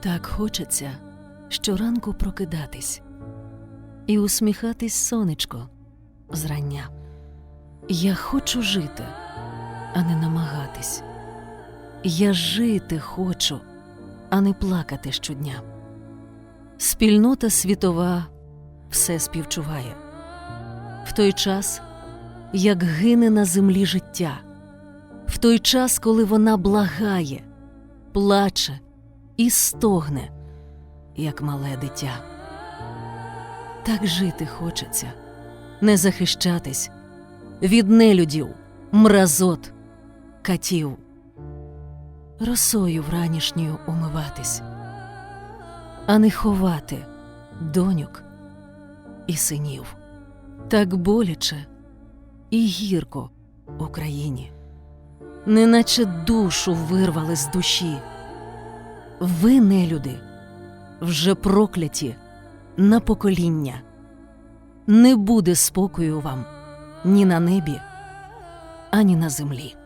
Так хочеться щоранку прокидатись і усміхатись сонечко зрання. Я хочу жити, а не намагатись. Я жити хочу, а не плакати щодня. Спільнота світова все співчуває. В той час, як гине на землі життя, в той час, коли вона благає, плаче і стогне, як мале дитя. Так жити хочеться, не захищатись від нелюдів, мразот, катів, росою вранішньою умиватись, а не ховати доньок і синів. Так боляче і гірко Україні, неначе душу вирвали з душі. Ви, нелюди, вже прокляті на покоління. Не буде спокою вам ні на небі, ані на землі.